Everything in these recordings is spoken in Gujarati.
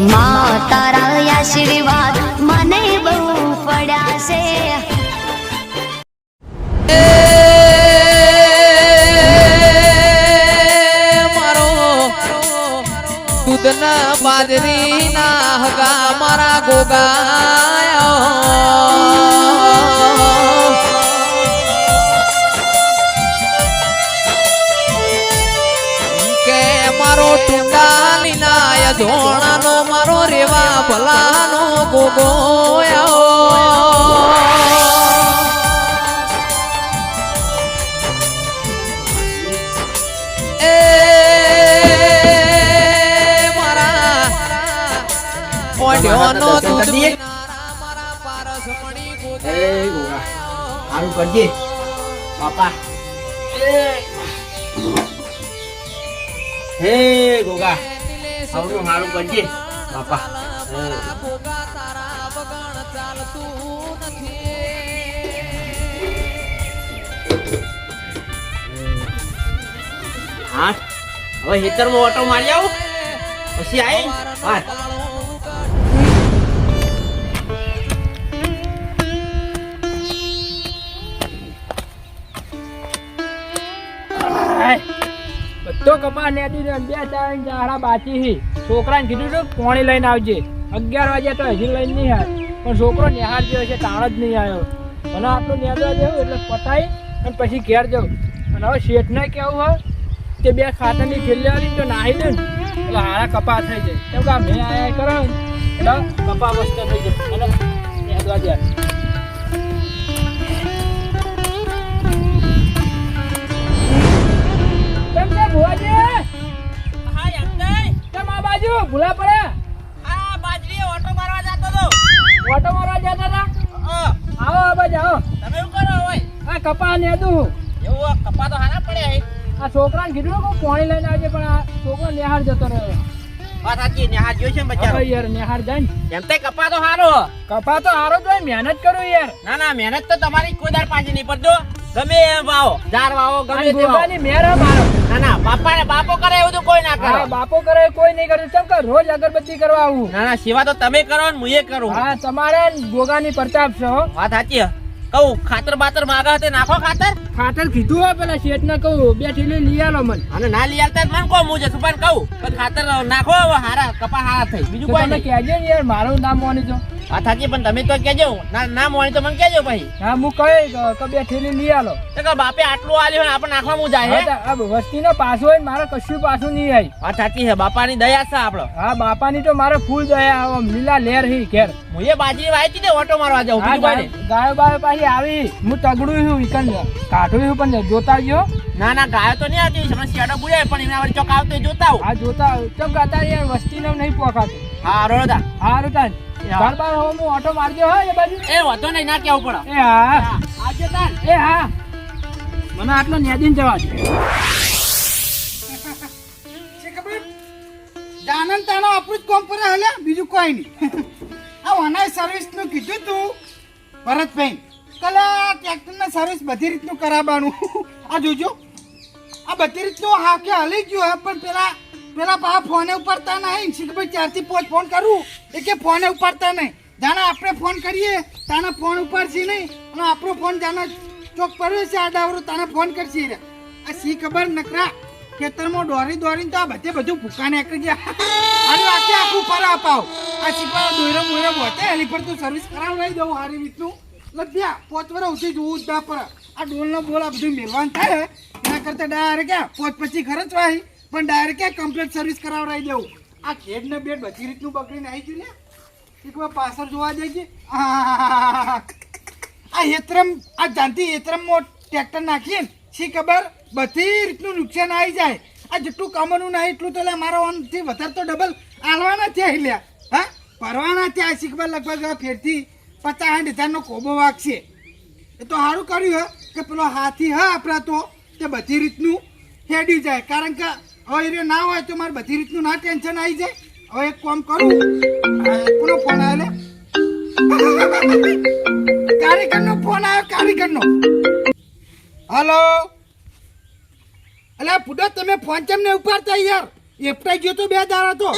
મા તારા આશીર્વાદ મને બહુ પડ્યા છે દૂધના બાજરીના હગા મારા ગોગાયો. કે મારો ટુંડાલીના ધોણાનો સારું કરજે. બાપા. હે ગોગા. સારું કરજે. બાપા. ચાલતું નથી હા હવે ઓટો મારી આવું. પછી આવી વાત ને બે બાચી હી. છોકરાને કીધું હતું પોણી લઈને આવજે. અગિયાર વાગ્યા તો હજી લઈને નહીં આવે. પણ છોકરો નિહાર જેવો છે તાણ જ નહીં આવ્યો. મને આટલું નેદવા જેવું એટલે પતાઈ અને પછી ઘેર જાવ. અને હવે શેઠને કેવું હોય કે બે ખાતરની વાળી જો નાહી દે ને એટલે હારા કપા થઈ જાય. કેમ કે આ મેં આયા કરો એટલે કપા મસ્ત થઈ જાય. અને નેદવા જાય કેમ આ બાજુ? ભૂલા પડે ઓટો મારવા જતા હતા આવો આ બાજુ આવો. તમે શું કરો હોય આ કપા નેદું એવું કપા તો હારા પડ્યા આ છોકરાને કીધું કે પાણી લઈને આવજે પણ આ છોકરો નિહાર જતો રહ્યો. વાત સાચી નેહાર જોઈ છે બચારો? યાર નિહાર જાય ને. એમ તે કપા તો હારો. કપા તો હારો મહેનત કરું યાર. ના ના મહેનત તો તમારી કોઈ દર પાછી નહીં પડતો ગમે એમ વાવો જાર વાવો ગમે તે વાવો. મેર મારો ના ના બાપા ને બાપો કરે એવું તો કોઈ ના કરે. બાપો કરે કોઈ નહીં કરે. ચમ કે રોજ અગરબત્તી કરવા આવું. ના ના સેવા તો તમે કરો ને હું એ કરું. હા તમારે ગોગાની પ્રતાપ છે વાત સાચી. કહું ખાતર બાતર માગા તે નાખો ખાતર? ખાતર કીધું હોય પેલા શેઠ ને કહું. બે ઠેલી લઈ આલો મને. અને ના લઈ મને કહો હું જશું કહું? ખાતર નાખો હવે હારા કપા હારા થઈ. બીજું કોઈ કહેજો યાર મારું નામ મોની તો વાત થાકી પણ તમે તો કેજો ના ના મોણી તો મને કેજો ભાઈ. હા હું કહી તો બે ઠેલી લઈ આલો. તો કે બાપે આટલું આલ્યો ને આપણે નાખવા હું જાય હે હા, તો આ વસ્તીનો પાછો હોય ને મારે કશું પાછું નહીં આવી વાત થાકી છે બાપાની દયા છે આપણો. હા બાપાની તો મારે ફૂલ દયા આવો લીલા લેર હી ઘેર. હું એ બાજરી વાંચી ને ઓટો મારવા જાઉં હા, ગાયો બાયો પાછી આવી. હું તગડું છું ઈકન કાઢું છું પણ જોતા ગયો ના ના ગાયો તો નહીં આવતી મને શેડો બુજાય પણ એમના વળી ચોક આવતો જોતા આવું. આ જોતા ચમ ગાતા યાર વસ્તીનો નહીં પોખાતું. હા રોડા હા તાન બાર બાર હું ઓટો મારજો હો એ બાજુ. એ વાંધો નહીં ના કેવું પડે. એ હા. હા, આવજો તાન એ હા. મને આટલો નેદીન જવા દે. જાનન તાનો જ કોમ પર હલે બીજું કોઈ નહીં. આ વનાય સર્વિસનું કીધું તું ભરતભાઈ. કલા ટ્રેક્ટર ને સર્વિસ બધી રીતનું કરાવવાનું. આ જોજો. આ બધી રીતનું હા કે હલી ગયું હે પણ પેલા પેલા પા ફોને ઉપાડતા નહીં. શીખભાઈ ત્યારથી પાંચ ફોન કરું. એ કે ફોને ઉપાડતા નહીં. જાણે આપણે ફોન કરીએ, તાને ફોન ઉપાડશે નહીં. અને આપણો ફોન જાણે ચોક પડ્યો છે આ ડાવરો તાને ફોન કરશે આ સી ખબર નકરા, ખેતરમાં દોરી દોરીને તો આ બધે બધું ભૂકા નીકળી ગયા. અરે આખે આખું પર અપાવ આ શીખવા દોરો મોરો બોતે એની પર તું સર્વિસ કરાવડાવી દઉં સારી રીતનું. લખ્યા પોચ પર ઉઠી જોવું જ ના પર. આ ડોલનો બોલ આ બધું મેળવાન થાય. એના કરતાં ડાયરેક્ટ પોચ પછી ખર્ચ વાય પણ ડાયરેક્ટ કમ્પ્લીટ સર્વિસ કરાવડાવી દેવું? આ ખેડ ને બેડ બધી રીતનું બગડીને આવી ગયું ને? શીખવા પાછળ જોવા છે આ હેતરમ, આ જાનથી હેતરમમાં ટ્રેક્ટર નાખીએ ને, શી ખબર? બધી રીતનું નુકસાન આવી જાય. આ જેટલું કમનું નહીં, એટલું તો મારા ઓનથી વધારે તો ડબલ આલવાના થયા લ્યા હા? ભરવાના થયા, શી ખબર? લગભગ ફેરથી પચાસ સાઠ હજારનો કોબો વાગશે. એ તો સારું કર્યું, હે. કે પેલો હાથી, હા, આપણા તો, તે બધી રીતનું હેડી જાય. કારણ કે હવે ના હોય તો મારે બધી રીતનું ના ટેન્શન આવી જાય. હવે એક કામ કરું. કોનો ફોન આવ્યો કારીગરનો ફોન આવ્યો કારીગરનો. હલો અલ્યા પુડો તમે ફોન કેમ ને ઉપાડતા યાર? એપટાઈ ગયો તો બે દાડા તો.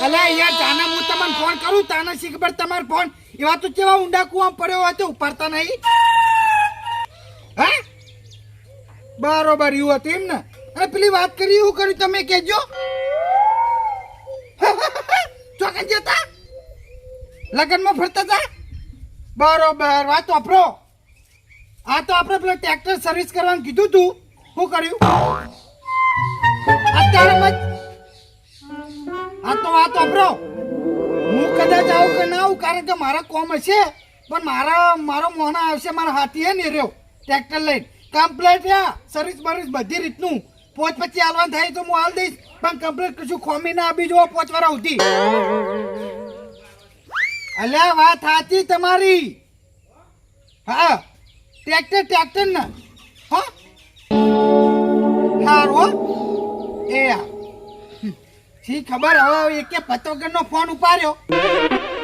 યાર, જાને હું તમને ફોન કરું, તાને શીખબર તમારો ફોન એવા તો કેવા ઊંડા કુવા પડ્યો હોય તો ઉપાડતા નહીં. હે? બરોબર એવું હતું એમ ને? અને પેલી વાત કરી એવું કર્યું તમે કહેજો. ચોકન જતા? લગ્નમાં ફરતા હતા બરોબર વાત વાપરો આ તો આપણે પેલો ટ્રેક્ટર સર્વિસ કરવાનું કીધું તું. શું કર્યું? અત્યારે મત આ તો વાત વાપરો હું કદાચ આવું કે ના આવું, કારણ કે મારા કોમ હશે, પણ મારા, મારો મોના આવશે, મારા હાથી હે ને રહ્યો ટ્રેક્ટર લઈને. કમ્પ્લેટ રહ્યા સર્વિસ બર્વિસ બધી રીતનું. પોચ પછી હાલવાનું થાય તો હું હાલ દઈશ. પણ કમ્પ્લેટ કશું ખોમી ના આપી જુઓ પોચ વાળા આવતી અલ્યા, વાત સાચી તમારી. હા, ટ્રેક્ટર ટ્રેક્ટર ને. હા? સારું હો. એ આ. શી ખબર હવે એકે પતોગર નો ફોન ઉપાડ્યો?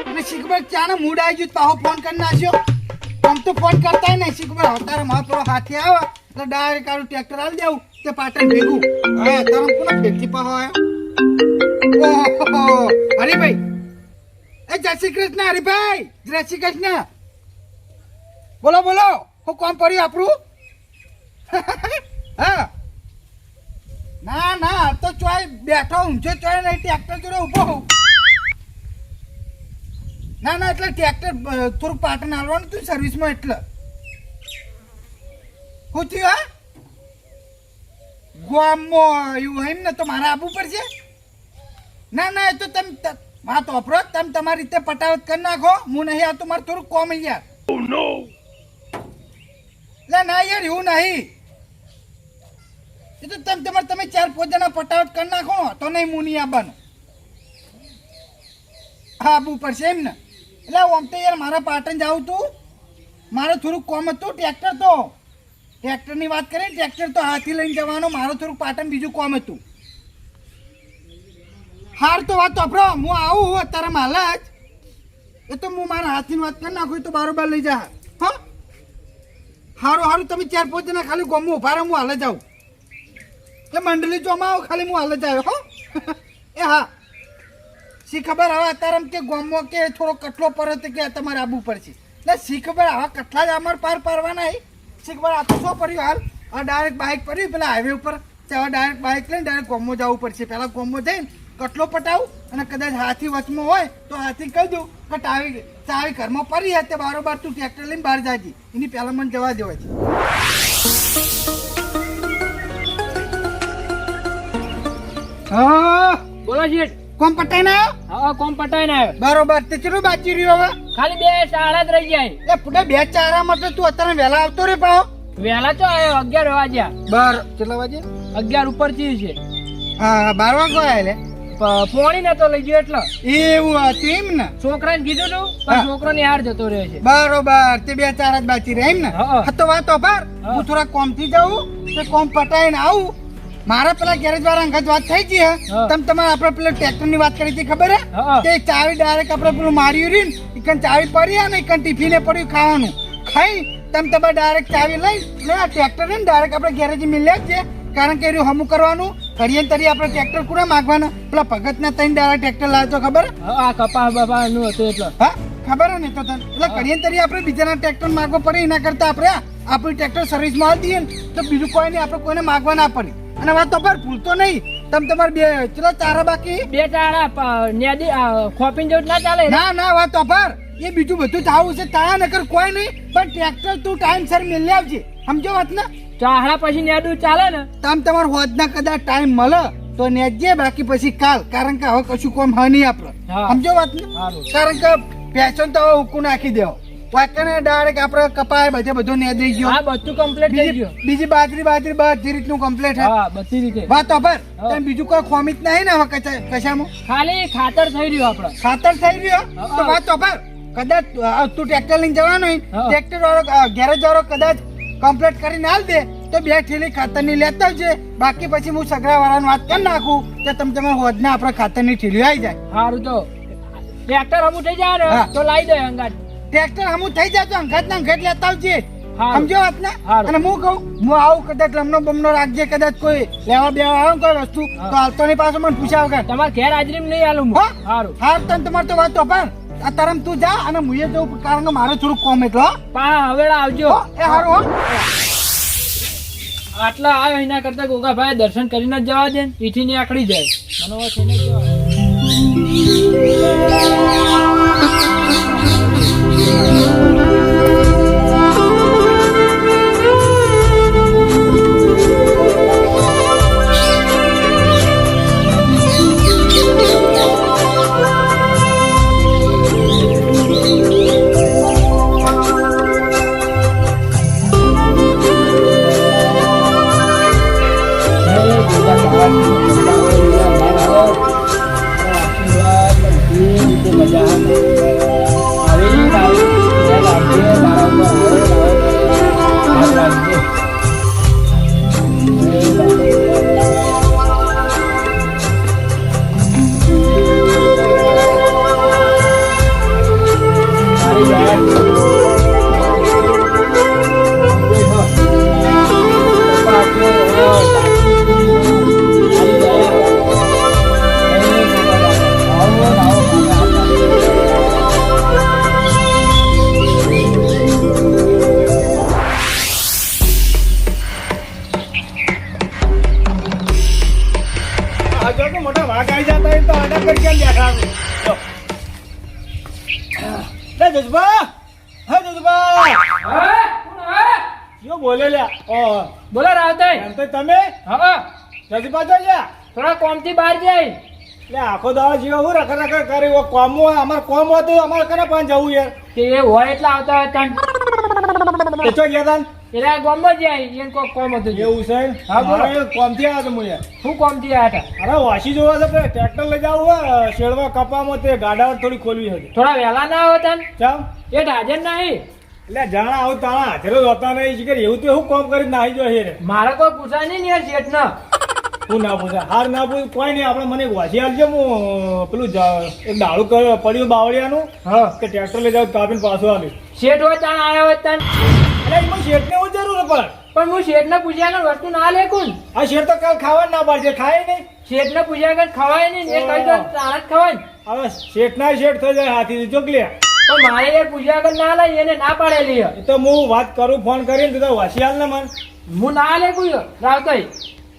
અને શી ખબર ચાને મૂડ આવી ગયું તો પાછો ફોન કરી નાખ્યો. આમ તો ફોન કરતા નહીં. શી ખબર અત્યારે મારો પેલો હાથે આવે. એટલે ડાયરેક્ટ આવું ટ્રેક્ટર આવી દેવું. તે પાટણ ભેગું? હે અત્યારે કોણ ફેરથી પાહો ઓહો હરીભાઈ. એ જય શ્રી કૃષ્ણ, હરીભાઈ. જય શ્રી કૃષ્ણ. બોલો બોલો. હું કોણ પડ્યું આપણું? હા. ના ના તો ચોય બેઠો ઊંચો ચોય નહીં, ટ્રેક્ટર જોડે ઊભો ના ના, એટલે ટ્રેક્ટર થોડું પાટણ હાલવાનું તું સર્વિસમાં એટલે. શું થયું, હા? ગામમાં એવું એમ ને? તો મારે આવવું પડશે ના ના એ તો તમે ત- વાત વાપરો. તમે તમારી રીતે પટાવત કરી નાખો. હું નહીં આવતો મારે થોડું કોમ યાર. ના યાર એવું નહીં. એ તો તમે તમારે તમે ચાર જણા પટાવટ કરી નાખો. તો નહીં હું નહીં આવવાનું. હા આવવું પડશે એમ ને? એટલે આમ તો યાર મારા પાટણ જાઉં તું. મારે થોડું કોમ હતું ટ્રેક્ટર તો. ટ્રેક્ટરની વાત કરીએ, ટ્રેક્ટર તો હાથી લઈને જવાનો, મારો થોડુંક પાટણ બીજું કોમ હતું. હાર તો વાત વાપરો, હું આવું અત્યારે માલ જ. એ તો હું મારા હાથીની વાત કરી નાખું તો બારોબાર લઈ જા હા? હારું હારું, તમે ચાર પાંચ જણા ખાલી ગમું ઊભા હું હાલે જાઉં. એટલે મંડળી ચોમાં આવો, ખાલી હું હાલે જ આવ્યો, હો? એ હા. શી ખબર હવે અત્યારે કે ગોમો કે થોડો કટલો પડે કે તમારે આવવું પડશે એટલે શી ખબર આવા કટલા જ અમારે પાર પારવાના હે ખબર આ તો શું પડ્યું હાલ? આ ડાયરેક્ટ બાઇક પડ્યું પેલા હાઈવે ઉપર. ત્યાં ડાયરેક્ટ બાઇક લઈને ડાયરેક્ટ ગોમો જવું પડશે. પહેલાં ગોમો જઈને કટલો પટાવું અને કદાચ હાથી વચમાં હોય તો હાથી કહી દઉં કે ટાવી ચાવી ઘરમાં પડી હતી તે બારોબાર તું ટ્રેક્ટર લઈને બહાર જાજી. એની પહેલાં મને જવા દેવા છે હા. બોલો શેઠ. કોમ પટાઈ ના આવ્યો હા કોમ પટાઈને આવ્યો બરોબર તે ચેટલું બાચી રહ્યો હવે? ખાલી બે ચાળા જ રહી જાય. એ પુટે બે ચારા માટે તું અત્યારે વહેલા આવતો રે પણ વહેલા તો આવ્યો અગિયાર વાગ્યા. બાર કેટલા વાગે? અગિયાર ઉપરથી છે. હા બાર વાગે આયા લે પોણી ને તો લઈ ગયો એટલે. એવું હતું એમ ને? છોકરાને કીધું તું. પણ છોકરો નિહાર જતો રહ્યો છે. બરોબર તે બે ચાર જ બાકી રહે એમ ને? તો વાતો પર હું. થોડા કોમથી જાઉં તે કોમ પટાઈને આવું. મારા પેલા ગેરેજ વાળા અંગત વાત થઈ ગઈ હા. તમે તમારે આપણે પેલા ટ્રેક્ટરની વાત કરી હતી ખબર હે? તે ચાવી ડાયરેક્ટ આપણે પેલું માર્યું રહ્યું ને ઈકન ચાવી પડી અને ઇકન ટિફિને પડ્યું ખાવાનું. ખાઈ તમે તમારે ડાયરેક્ટ ચાવી લઈ ને આ ટ્રેક્ટર ને ડાયરેક્ટ આપણે ગેરેજ મિલ્યા જ છે. કારણ કે એનું હમું કરવાનું કરીએ તરી આપણે ટ્રેક્ટર કુડા માગવાના? પેલા ભગત ના તઈને ડાયરેક્ટ ટ્રેક્ટર લાવતો ખબર આ કપા બાપા નું હતું એટલે. હા ખબર ને તો તને? એટલે કરીએ તરી આપણે બીજાના ટ્રેક્ટર માગવો પડે એના કરતા આપણે આપણી ટ્રેક્ટર સર્વિસમાં આવી દઈએ તો બીજું કોઈ નહીં આપણે કોઈને માગવા ના પડે. અને વાત તો પર ભૂલતો નહીં. તમ તમારે બે ચલો ચારા બાકી. બે ચાળા નેદી ખોપીને જેવું ના ચાલે ના ના વાત તો પર. એ બીજું બધું થાવું છે. તા નકર કોઈ નહીં. પણ ટ્રેક્ટર તું ટાઈમ સર મિલી આવજે. સમજો વાત ને? ચાહડા પછી નેડું ચાલે ને. તમ તમાર હોદ ના કદાચ ટાઈમ મળે તો નેજે બાકી પછી કાલ. કારણ કે હવે કશું કોમ હ નહીં આપણે સમજો વાત ને? કારણ કે પેશન તો હવે ઉકુ નાખી દેવો. વાક્યને ડાયરેક્ટ આપણે કપાય બધે બધું ને દઈ ગયો. હા બધું કમ્પ્લીટ થઈ ગયું. બીજી બાજરી બાજરી બધી રીતનું કમ્પ્લીટ હે હા બધી રીતે. વાત પર. તેમ બીજું કોઈ ખોમી જ નહીં ને હવે કશામાં. ખાલી ખાતર થઈ રહ્યું આપડે. ખાતર થઈ રહ્યો. તો વાત પર. કદાચ તું ટ્રેક્ટર લઈને જવાનો હોય. ટ્રેક્ટર વાળો ગેરેજ વાળો કદાચ કમ્પ્લીટ કરીને હાલ દે તો બે ઠેલી ખાતરની લેતા આવજે બાકી પછી હું સગરા વાળાની વાત કરી નાખું? કે તમે તમે હોદના આપણા ખાતરની ઠેલી આવી જાય. સારું તો. ટ્રેક્ટર અમુક થઈ જાય તો લાવી દે અંગાત. ટ્રેક્ટર હમું થઈ જાય તો અંગત ના અંગત લેતા આવજે. સમજો વાત ને અને હું કહું હું આવું કદાચ લમનો બમનો રાખજે કદાચ કોઈ લેવા બેવા આવે કોઈ વસ્તુ હા. તો હાલતો ની પાછો મને પૂછ્યા વગર. તમારે ઘેર હાજરી નહીં આલું હો? હું? સારું હા તને તમારે તો વાત તો પણ તરમ તું જા અને મુએ જવું કારણ કે મારે થોડું કોમ એટલો હો. પા હવેળા આવજો. હો એ હારું હો. આટલા આવ્યો એના કરતા ગોગાભાઈ દર્શન કરીને જ જવા દે ને પીઠી ની આકડી જાય. મને હવે થઈને જ આખો દાડો જીવો હું રખ રખ કરે કોમ હોય અમારે કોમ હોય તો અમારે કને પણ જવું યાર? કે એ હોય એટલે આવતા હતા એ તો ગયા તા એટલે આ ગામમાં જાય એ કોઈ કોમ હતું એવું છે હા, બોલો. કોમથી આવ્યો તો હું યાર. શું કોમથી આવ્યા હતા અરે વાસી જોવા છે ટ્રેક્ટર લઈ જાવ હોય શેડવા કપામાં તે ગાડાવર થોડી ખોલવી હતી થોડા વહેલા ના આવતા ને ચાલ એ હાજર નહીં. એટલે જાણા આવું તાણા હાજરો હોતા નહીં છે કે એવું તો હું કોમ કરી નાહી જો મારે કોઈ પૂછાય નહીં યાર શેઠ ના હું ના પૂછે. હાર ના પૂછ કોઈ નહીં આપણે મને વાસી આપજો. હું પેલું એક કર્યો પડ્યું બાવળિયાનું હા. કે ટ્રેક્ટર લઈ જાવ કાપીને પાછું આવી શેઠ હોય તાણ આવ્યો હોય તાણ. એટલે એમાં શેઠને એવું જરૂર પણ. પણ હું શેઠ ને પૂછ્યા આગળ વસ્તુ ના લેખું આ શેઠ તો કાલ ખાવા ના પાડશે ખાય નહીં. શેઠ ને પૂછ્યા આગળ ખવાય નહીં ને એ કહી દો તાણ ખવાય હવે શેઠ ના શેઠ થઈ જાય હાથી ચોકલી પણ મારે યાર પૂછ્યા આગળ ના લઈ એને ના પાડેલી તો હું વાત કરું ફોન કરીને તો વાસી હાલ ને મન. હું ના લે કોઈ રાવતાઈ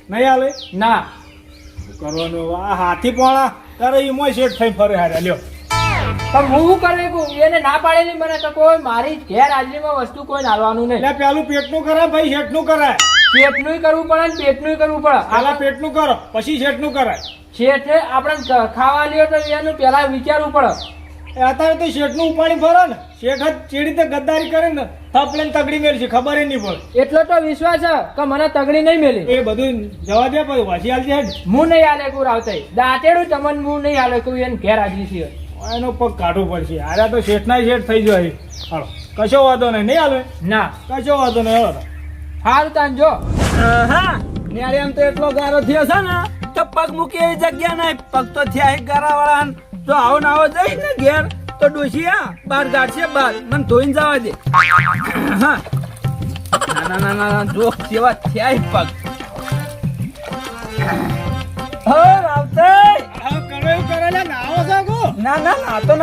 નહીં હાલે ના. કરવાનું આ હાથી પોણા. તારે એમાં શેઠ થઈ ફરે હારે. લ્યો. પણ હું શું કરે? એને ના પાડેલી મને તો કોઈ મારી ઘેર હાજરીમાં વસ્તુ કોઈ નાલવાનું નહીં. એટલે પેલું પેટનું કરે ભાઈ શેઠનું કરાય. પેટનું કરવું પડે ને પેટનું કરવું પડે. આલા પેટનું કરો પછી શેઠનું કરાય. શેઠે આપણે ખાવા લ્યો તો એનું પેલા વિચારવું પડે. અત્યારે તો શેઠનું ઉપાડી ફરો ને. શેઠ જ ચેડી રીતે ગદ્દારી કરે ને થપ લઈને તગડી મેળ છે ખબર નહીં પડે. એટલો તો વિશ્વાસ છે કે મને તગડી નહીં મેલી. એ બધું જવા દે પછી વાસી હાલજે હેડ. હું નહીં હાલે કોઈ રાવતાઈ દાંતેડું તમને હું નહીં હાલે કોઈ એને ઘેર હાજરી છે. એનો પગ કાઢવો પડશે. આરા તો શેઠના શેઠ થઈ જાય હાલો. કશો વાંધો નહીં. નહીં હાલે ના. કશો વાંધો નહીં. હાલો. હારું તાન જો. હા ન્યારે એમ તો એટલો ગારો થયો છે ને તો પગ મૂકી એવી જગ્યા નહીં. પગ તો થયા એક ગારા વાળા તો આવો ને આવો જઈશ ને ઘેર. તો ડોશી હા બાર ગાડશે બાર. મને ધોઈને જવા દે. હા. ના ના ના ના જો કેવા થયા પગ. હો રાવતાઈ હા કરો એવું કરે લે નાવો સાગો ના ના ના નતો.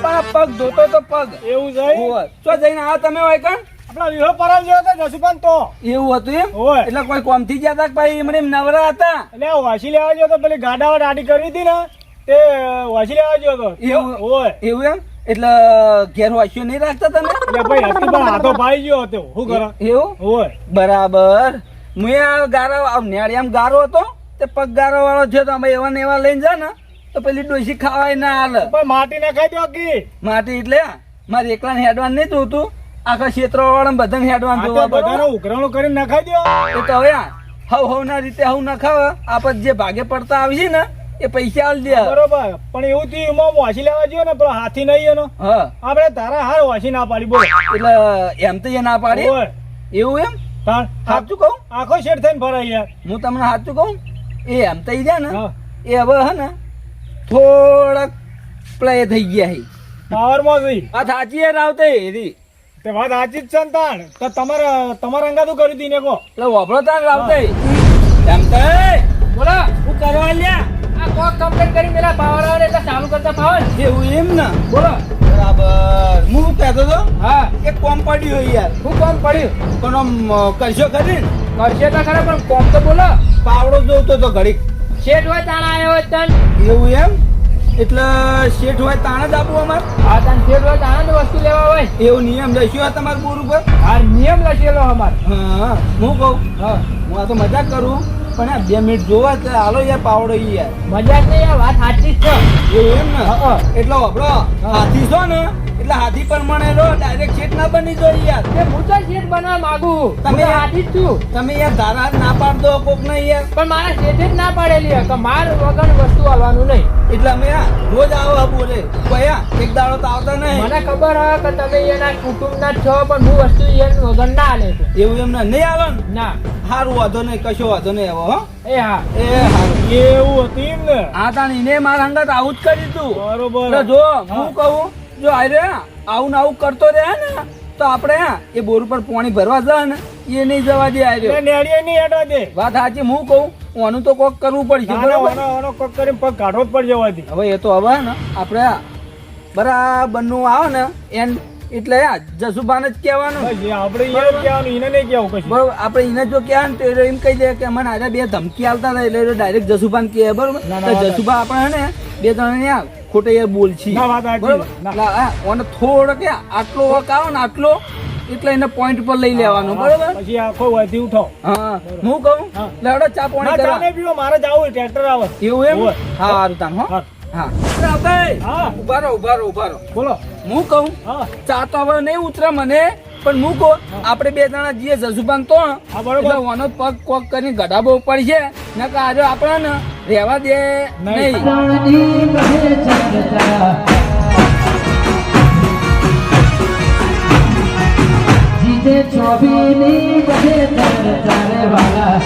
પણ આ પગ ધોતો તો પગ. એવું છે ઓય. જઈને આવો તમે હોય કણ? આપણા વિહો પરમ જેવો તો જસુપાન તો. એવું હતું એમ? એટલે કોઈ કોમથી ગયા હતા ભાઈ એમને નવરા હતા? એટલે આ વાસી લેવા ગયો તો પેલી ગાડાવાડ આડી કરી હતી ને. તે વાસી લેવા જો તો. એવું? હોય એવું એમ? એટલે ઘેર વાંચ્યો નહીં રાખતા તમે એટલે ભાઈ હતી પણ હાથો ભાઈ ગયો હતો. શું કરો? એવું? હોય બરાબર. મેં આ ગારો નેળિયામ ગારો હતો તે પગ ગારો વાળો છે તો અમે એવા ને એવા લઈને જા ને. તો પેલી ડોસી ખાવાય ના હાલ. પણ માટી ના ખાઈ દો કી. માટી એટલે મારે એકલા હેડવાન નહીં જોતું આખા ક્ષેત્ર વાળા બધાને હેડવાન જોવા બધાનો બરાબર ઉઘરાણું કરીને ના ખાઈ દો તો હવે હવ હવ ના રીતે હવ ના ખાવા આપણે જે ભાગે પડતા આવશે ને એ પૈસા આલ દે. બરોબર. પણ એવું થયું એમાં વાસી લેવા ગયો ને પેલો હાથી નહીં એનો. હા. આપણે તારા હાર વાસી ના પાડી બોલ. એટલે એમ તો એ ના પાડી? એવું એમ? સાચું કહું? આખો શેઠ થઈને ફરાય યાર. હું તમને સાચું કહું? એ એમ થઈ જાય ને હા. એ હવે હે ને થોડાક પ્લે થઈ ગયા હે. પાવરમાં જઈ આ સાચી યાર આવતે એરી તે વાત સાચી જ છે ને તાણ તો તમારે તમારા અંગાતું કર્યું તી ને કો એટલે વપરો તાણ રાવતે એમ તો બોલા હું કરવા લ્યા. કોક કમ્પ્લીટ કરી મેલા પાવર આવે એટલે ચાલુ કરતા પાવર. એવું એમ ને? બોલો. બરાબર. હું કહેતો તો હા. એક કોમ પડ્યું હોય યાર. શું કોમ પડ્યું? પણ આમ કરશો ખરી કરશે તો ખરા પણ કોમ તો બોલો. પાવડો જોતો તો ઘડીક. શેઠ હોય તાણ આવ્યો હોય તન. એવું એમ? એટલે શેઠ હોય તાણે જ આપવું અમાર? હા તન શેઠ હોય તાણ જ વસ્તુ લેવા હોય. એવો નિયમ આ તમારા બોર ઉપર? આ નિયમ લખેલો અમાર. હા. હું કહું? હા. હું આ તો મજાક કરું. પણ આ બે મિનિટ જોવા તો હાલો યાર પાવડો ઈ યાર. મજા જ નહીં યાર વાત સાચી જ છે. એવું એમ ને? એટલો વાપરો હાથી છો ને? એટલે હાથી પ્રમાણે રહો ડાયરેક્ટ શેઠ ના બની જો યાર. કે હું તો શેઠ બનવા માંગુ. તમે હાથી છું. તમે યાર ધારા ના પાડ દો કોક નહીં યાર. પણ મારા શેઠે જ ના પાડેલી કે માર વગર વસ્તુ આવવાનું નહીં. એટલે અમે રોજ આવો બોલે કયા એક દાડો તો આવતા નહીં. મને ખબર હોય કે તમે એના કુટુંબના છો પણ હું વસ્તુ એને વગર ના આલે એવું એમને નહીં આવે ના? સારું વાંધો નહીં કશો વાંધો નહીં આવો હો. એ હા. એ એવું હતું એમ ને આ તાણી ને મારા અંગત આવું જ કર્યું તું. બરોબર. જો હું કહું જો આ રે આવું ને આવું કરતો રહે ને તો આપણે એ બોર ઉપર પાણી ભરવા જાય ને એ નહીં જવા દે આ. નેડીએ નહીં હેડવા દે. વાત સાચી હું કહું ઓનું તો કોક કરવું પડશે ના, ઓનો કોક કરીને પગ કાઢવો જ પડશે હોવાથી. હવે એ તો હવે ને આપણે બરાબરનું આવે ને એન એટલે જસુભાન જ કહેવાનું. આપણે કહેવાનું, એને નહીં કહેવું કશું. બરોબર આપણે એને જો કહેવા ને તો એમ કહી દે કે મને આજે બે ધમકી આવતા હતા એટલે ડાયરેક્ટ જસુભાન કહે બરોબર? જસુભા આપણે ને બે ત્રણ ને આ ખોટે યાર બોલ છી. ના, વાત સાચી. બરોબર? ના. એટલે આ ઓને થોડો કે આટલો વક આવે ને આટલો એટલે એને પોઈન્ટ પર લઈ લેવાનો બરોબર? પછી આખો વાથી ઉઠો. હા. હું કહું? હા. ચા પાણી કરવા. ચાલે પીવો મારે જાવું ટ્રેક્ટર આવે. એવું એમ? હા સારું તાન હો. હા. હા. રાવભાઈ, હા. ઊભા રહો ઊભા રહો ઊભા રહો. બોલો. હું કહું? ચા તો હવે નહીં ઉતરે મને પણ હું કહું આપણે બે જણા જઈએ જસુભાન તો. ઓનો પગ કોક કરીને ગઢાબો પડશે ને કે આજે આપણે ને રહેવા દે. નહીં. જીતે ચોબીની બધે ચારે વાલા.